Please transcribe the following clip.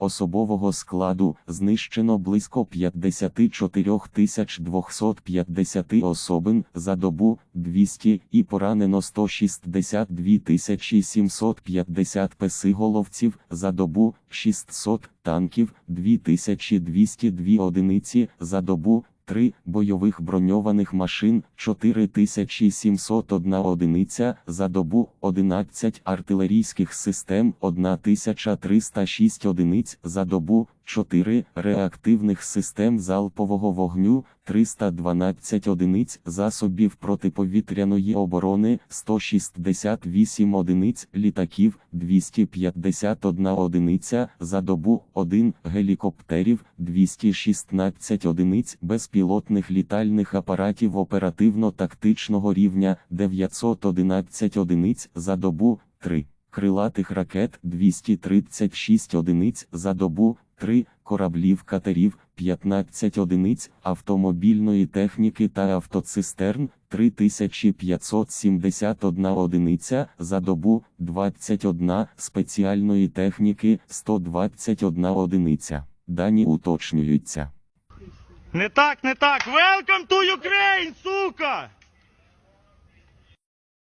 Особового складу знищено близько 54 250 особин за добу 200 і поранено 162 750 песиголовців за добу 600 танків 2202 одиниці за добу. 3 бойових броньованих машин 4701 одиниця за добу, 11 артилерійських систем 1306 одиниць за добу, 4 реактивних систем залпового вогню 312 одиниць засобів протиповітряної оборони 168 одиниць літаків 251 одиниця за добу, 1 гелікоптерів 216 одиниць безпілотних літальних апаратів оперативно-тактичного рівня 911 одиниць за добу, 3 крилатих ракет 236 одиниць за добу, 3 кораблів катерів 15 одиниць автомобільної техніки та автоцистерн 3571 одиниця за добу, 21 спеціальної техніки 121 одиниця. Дані уточнюються. Не так, не так. Welcome to Ukraine!